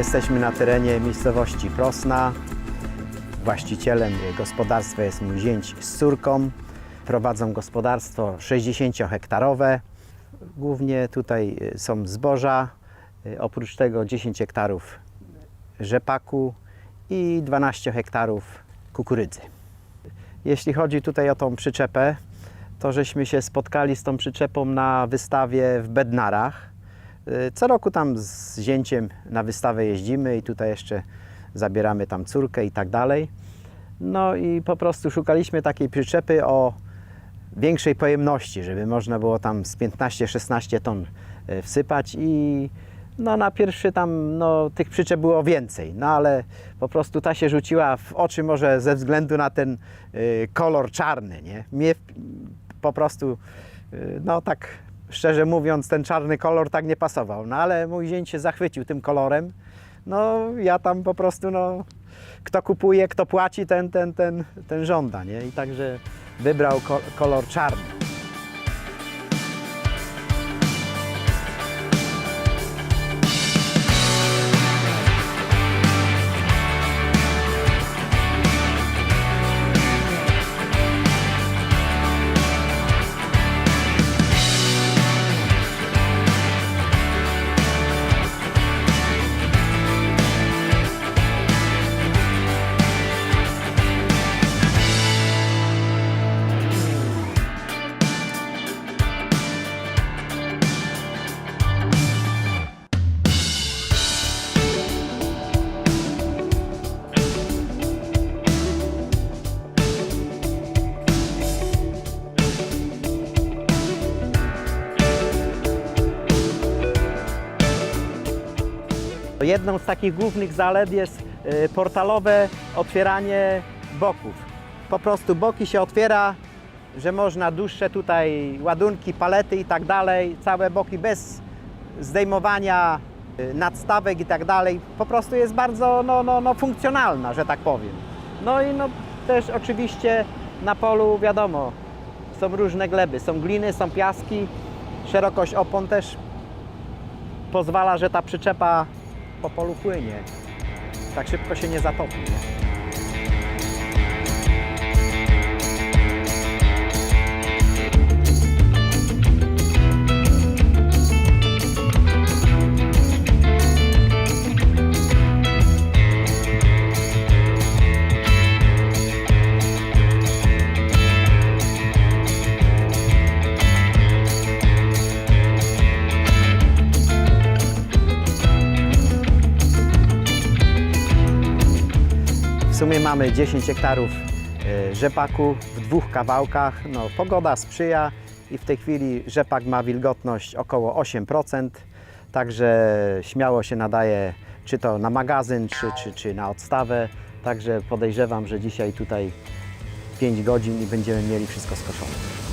Jesteśmy na terenie miejscowości Prosna. Właścicielem gospodarstwa jest mój zięć z córką. Prowadzą gospodarstwo 60-hektarowe. Głównie tutaj y, są zboża, y, oprócz tego 10 hektarów rzepaku i 12 hektarów kukurydzy. Jeśli chodzi tutaj o tą przyczepę, to żeśmy się spotkali z tą przyczepą na wystawie w Bednarach. Y, Co roku tam z zięciem na wystawę jeździmy i tutaj jeszcze zabieramy tam córkę i tak dalej. No i po prostu szukaliśmy takiej przyczepy o większej pojemności, żeby można było tam z 15-16 ton y, wsypać i no na pierwszy tam no, tych przyczep było więcej, no ale po prostu ta się rzuciła w oczy może ze względu na ten y, kolor czarny, nie? Mnie po prostu, y, no tak szczerze mówiąc, ten czarny kolor tak nie pasował, no ale mój zięć się zachwycił tym kolorem, no ja tam po prostu, no kto kupuje, kto płaci, ten, ten, ten, ten żąda, nie? I także wybrał ko- kolor czarny. Jedną z takich głównych zalet jest y, portalowe otwieranie boków. Po prostu boki się otwiera, że można dłuższe tutaj ładunki, palety i tak dalej, całe boki bez zdejmowania y, nadstawek i tak dalej. Po prostu jest bardzo no, no, no, funkcjonalna, że tak powiem. No i no, też oczywiście na polu wiadomo, są różne gleby, są gliny, są piaski, szerokość opon też pozwala, że ta przyczepa po polu płynie. Tak szybko się nie zatopi. Nie? Sumie mamy 10 hektarów e, rzepaku w dwóch kawałkach. No, pogoda sprzyja i w tej chwili rzepak ma wilgotność około 8%, także śmiało się nadaje czy to na magazyn, czy, czy, czy na odstawę. Także podejrzewam, że dzisiaj tutaj 5 godzin i będziemy mieli wszystko skoszone.